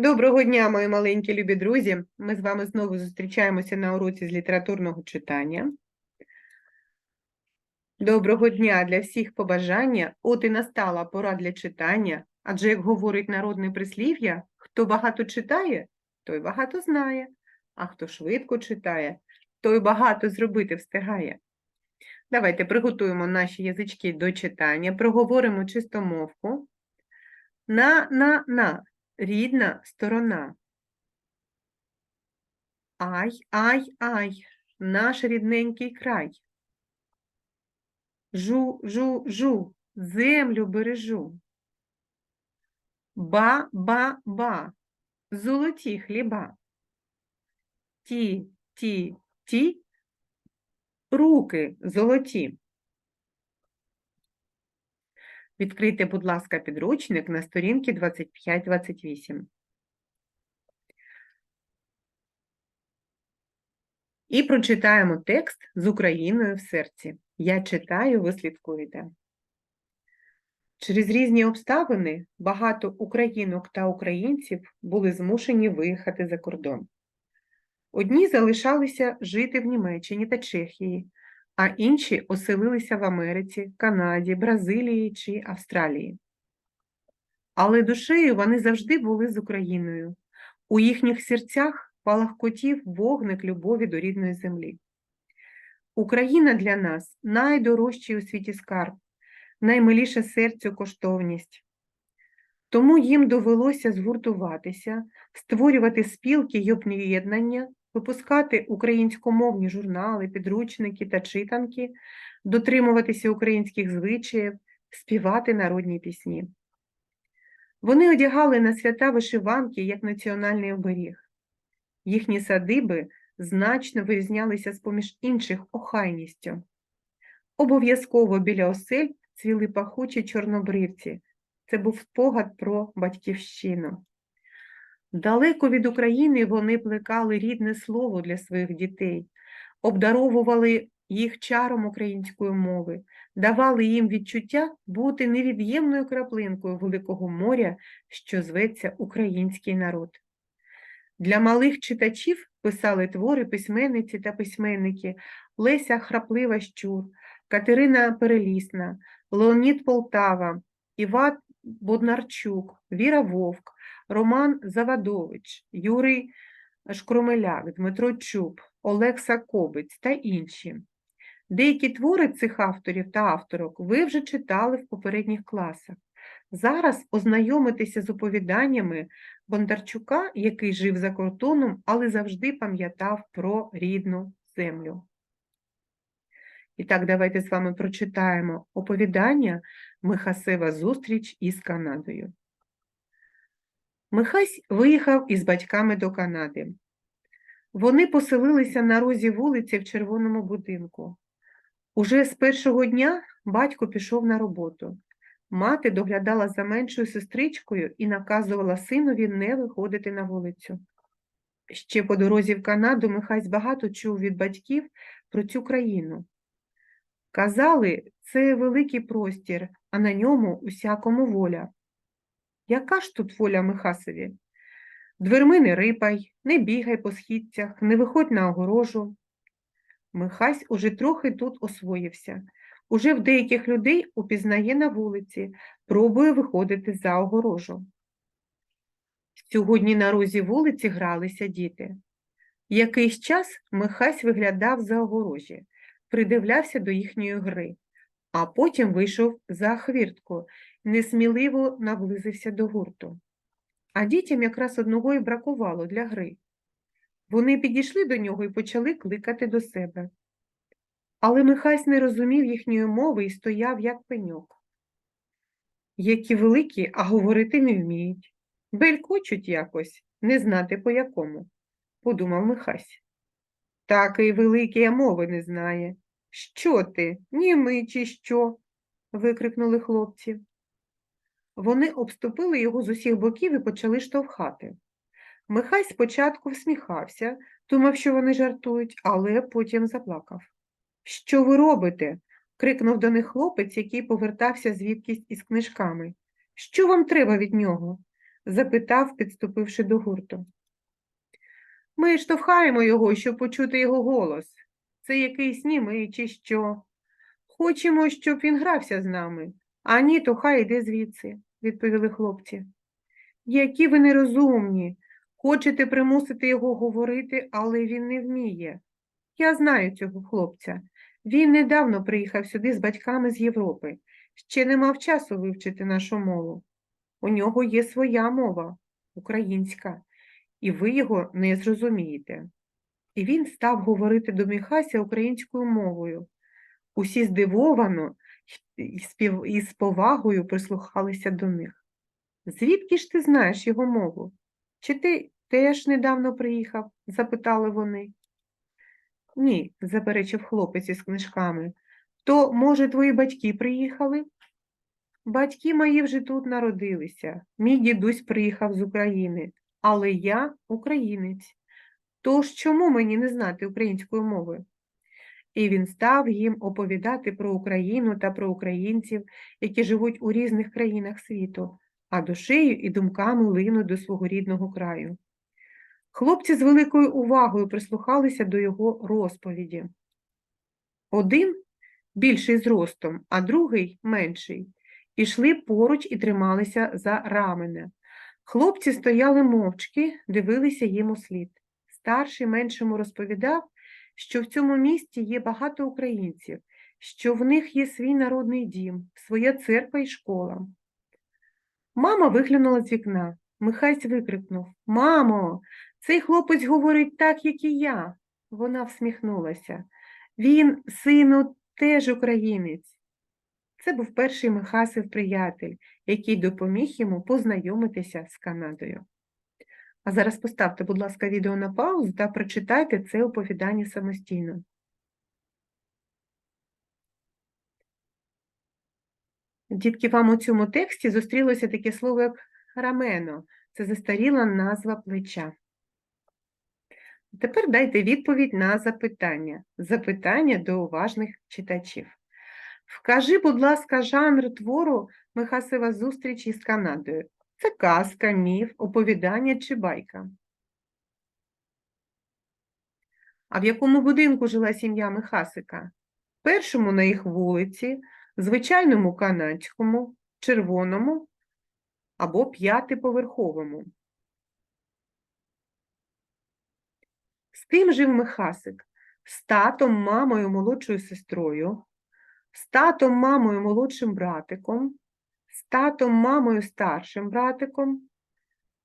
Доброго дня, мої маленькі любі друзі. Ми з вами знову зустрічаємося на уроці з літературного читання. Доброго дня для всіх побажання. От і настала пора для читання, адже, як говорить народне прислів'я, хто багато читає, той багато знає, а хто швидко читає, той багато зробити встигає. Давайте приготуємо наші язички до читання, проговоримо чистомовку. На, на, на рідна сторона. Ай, ай, ай, наш рідненький край. Жу, жу, жу, землю бережу. Ба, ба, ба, золоті хліба. Ті, ті, ті, руки золоті. Відкрийте, будь ласка, підручник на сторінці 25-28. І прочитаємо текст з Україною в серці. Я читаю, ви слідкуєте. Через різні обставини багато українок та українців були змушені виїхати за кордон. Одні залишалися жити в Німеччині та Чехії, а інші оселилися в Америці, Канаді, Бразилії чи Австралії. Але душею вони завжди були з Україною. У їхніх серцях палахкотів вогник любові до рідної землі. Україна для нас найдорожчий у світі скарб, наймиліша серцю коштовність. Тому їм довелося згуртуватися, створювати спілки й об'єднання, випускати українськомовні журнали, підручники та читанки, дотримуватися українських звичаїв, співати народні пісні. Вони одягали на свята вишиванки як національний оберіг. Їхні садиби значно вирізнялися з-поміж інших охайністю. Обов'язково біля осель цвіли пахучі чорнобривці. Це був спогад про батьківщину. Далеко від України вони плекали рідне слово для своїх дітей, обдаровували їх чаром української мови, давали їм відчуття бути невід'ємною краплинкою великого моря, що зветься український народ. Для малих читачів писали твори письменниці та письменники Леся Храплива Щур, Катерина Перелісна, Леонід Полтава, Іван Боднарчук, Віра Вовк, Роман Завадович, Юрій Шкромеляк, Дмитро Чуб, Олекса Кобець та інші. Деякі твори цих авторів та авторок ви вже читали в попередніх класах. Зараз ознайомитися з оповіданнями Бондарчука, який жив за кордоном, але завжди пам'ятав про рідну землю. І так, давайте з вами прочитаємо оповідання Михасева зустріч із Канадою. Михась виїхав із батьками до Канади. Вони поселилися на розі вулиці в червоному будинку. Уже з першого дня батько пішов на роботу. Мати доглядала за меншою сестричкою і наказувала синові не виходити на вулицю. Ще по дорозі в Канаду Михась багато чув від батьків про цю країну. Казали, це великий простір, а на ньому усякому воля. Яка ж тут воля Михасові? Дверми не рипай, не бігай по східцях, не виходь на огорожу. Михась уже трохи тут освоївся. Уже в деяких людей упізнає на вулиці, пробує виходити за огорожу. Сьогодні на розі вулиці гралися діти. Якийсь час Михась виглядав за огорожі, придивлявся до їхньої гри, а потім вийшов за хвіртку, несміливо наблизився до гурту. А дітям якраз одного і бракувало для гри. Вони підійшли до нього і почали кликати до себе. Але Михась не розумів їхньої мови і стояв, як пеньок. Які великі, а говорити не вміють. Белькочуть якось, не знати по якому, подумав Михась. Такий великий, а мови не знає. Що ти, німий чи що? викрикнули хлопці. Вони обступили його з усіх боків і почали штовхати. Михай спочатку всміхався, думав, що вони жартують, але потім заплакав. Що ви робите? крикнув до них хлопець, який повертався звідкись із книжками. Що вам треба від нього? запитав, підступивши до гурту. Ми штовхаємо його, щоб почути його голос. Це якийсь німий чи що. Хочемо, щоб він грався з нами, а ні, то хай йде звідси, відповіли хлопці. Які ви нерозумні. Хочете примусити його говорити, але він не вміє. Я знаю цього хлопця. Він недавно приїхав сюди з батьками з Європи. Ще не мав часу вивчити нашу мову. У нього є своя мова, українська, і ви його не зрозумієте. І він став говорити до Міхася українською мовою. Усі здивовано і з повагою прислухалися до них. Звідки ж ти знаєш його мову? Чи ти теж недавно приїхав? запитали вони. Ні, заперечив хлопець із книжками. То, може, твої батьки приїхали? Батьки мої вже тут народилися. Мій дідусь приїхав з України, але я українець. Тож чому мені не знати української мови? І він став їм оповідати про Україну та про українців, які живуть у різних країнах світу, а душею і думками линуть до свого рідного краю. Хлопці з великою увагою прислухалися до його розповіді. Один більший зростом, а другий менший, ішли поруч і трималися за рамене. Хлопці стояли мовчки, дивилися їм у слід. Старший меншому розповідав, що в цьому місті є багато українців, що в них є свій народний дім, своя церква і школа. Мама виглянула з вікна. Михась викрикнув Мамо, цей хлопець говорить так, як і я. Вона всміхнулася. Він, сину, теж українець. Це був перший Михасів приятель, який допоміг йому познайомитися з Канадою. А зараз поставте, будь ласка, відео на паузу та прочитайте це оповідання самостійно. Дітки, вам у цьому тексті зустрілося таке слово, як рамено. Це застаріла назва плеча. Тепер дайте відповідь на запитання. Запитання до уважних читачів. Вкажи, будь ласка, жанр твору Михасева зустріч із Канадою. Це казка, міф, оповідання чи байка. А в якому будинку жила сім'я Михасика? Першому на їх вулиці, звичайному канадському, червоному або п'ятиповерховому. З ким жив Михасик? З татом, мамою, молодшою сестрою, з татом, мамою, молодшим братиком, з татом, мамою, старшим братиком,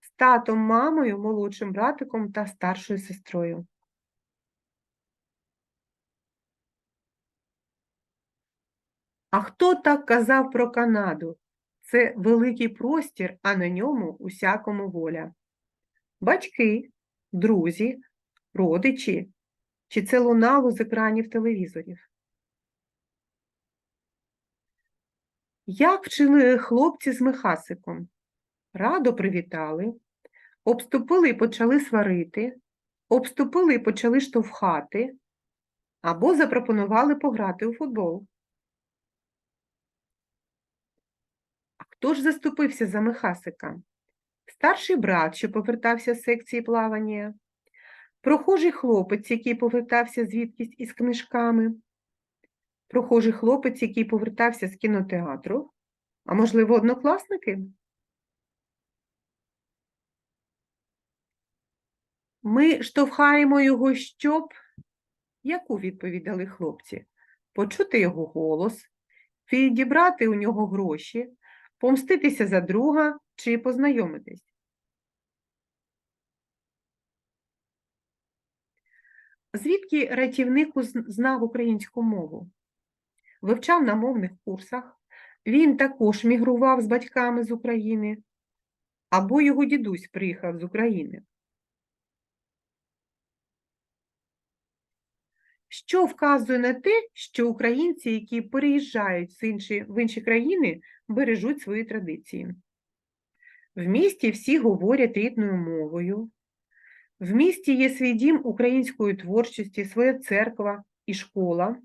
з татом, мамою, молодшим братиком та старшою сестрою. А хто так казав про Канаду? Це великий простір, а на ньому усякому воля. Батьки, друзі, родичі, чи це лунало з екранів телевізорів? Як вчили хлопці з Михасиком? Радо привітали, обступили і почали сварити, обступили і почали штовхати, або запропонували пограти у футбол. А хто ж заступився за Михасика? Старший брат, що повертався з секції плавання, прохожий хлопець, який повертався звідкись із книжками, прохожий хлопець, який повертався з кінотеатру, а можливо, однокласники? Ми штовхаємо його, щоб. Яку відповідь дали хлопці? Почути його голос, відібрати у нього гроші, помститися за друга чи познайомитись. Звідки рятівник знав українську мову? Вивчав на мовних курсах, він також мігрував з батьками з України, або його дідусь приїхав з України. Що вказує на те, що українці, які переїжджають з інші, в інші країни, бережуть свої традиції. В місті всі говорять рідною мовою. В місті є свій дім української творчості, своя церква і школа.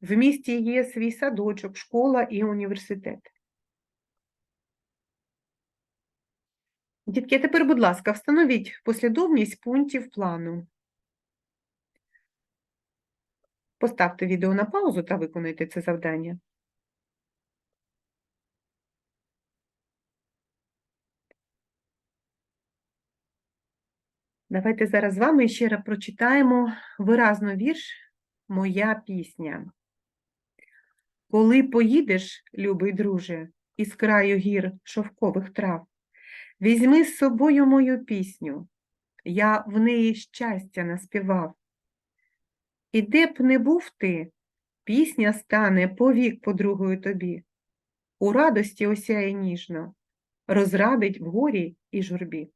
В місті є свій садочок, школа і університет. Дітки, а тепер, будь ласка, встановіть послідовність пунктів плану. Поставте відео на паузу та виконайте це завдання. Давайте зараз з вами ще раз прочитаємо виразно вірш Моя пісня. Коли поїдеш, любий друже, із краю гір шовкових трав, візьми з собою мою пісню, я в неї щастя наспівав. І де б не був ти, пісня стане повік подругою тобі, у радості осяє ніжно, розрадить в горі і журбі.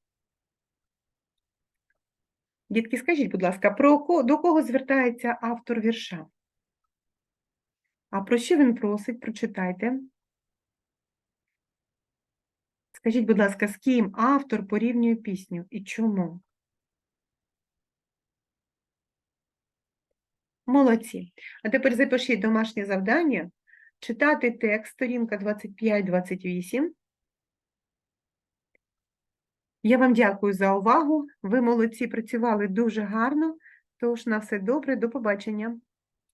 Дітки, скажіть, будь ласка, про до кого звертається автор вірша? А про що він просить? Прочитайте. Скажіть, будь ласка, з ким автор порівнює пісню і чому? Молодці. А тепер запишіть домашнє завдання, читати текст, сторінка 25-28. Я вам дякую за увагу. Ви молодці, працювали дуже гарно. Тож на все добре, до побачення.